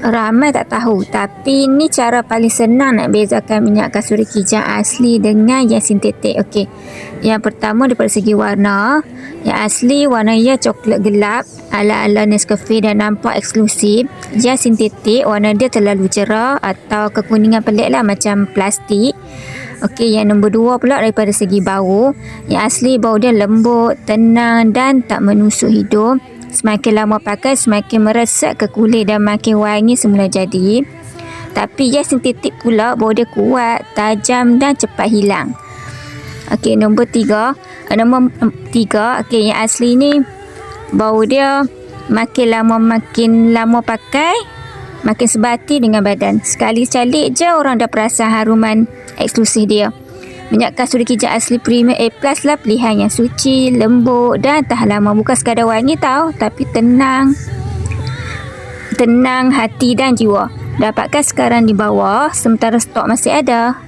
Ramai tak tahu tapi ni cara paling senang nak bezakan minyak kasturi kijang asli dengan yang sintetik. Okey. Yang pertama daripada segi warna, yang asli warna ia coklat gelap ala-ala Nescafe dan nampak eksklusif. Yang sintetik warna dia terlalu cerah atau kekuningan pelik lah macam plastik. Okey, yang nombor dua pula daripada segi bau. Yang asli bau dia lembut, tenang dan tak menusuk hidung. Semakin lama pakai, semakin meresap ke kulit dan makin wangi semula jadi. Tapi yang sintetik pula, bau dia kuat, tajam dan cepat hilang. Okey, nombor tiga. Uh, nombor tiga, okey, yang asli ni, bau dia makin lama makin lama pakai, makin sebati dengan badan. Sekali calik je orang dah perasan haruman eksklusif dia. Minyak kasturi kijang asli premium A plus lah pilihan yang suci, lembut dan tahan lama. Bukan sekadar wangi tau, tapi tenang. Tenang hati dan jiwa. Dapatkan sekarang di bawah, sementara stok masih ada.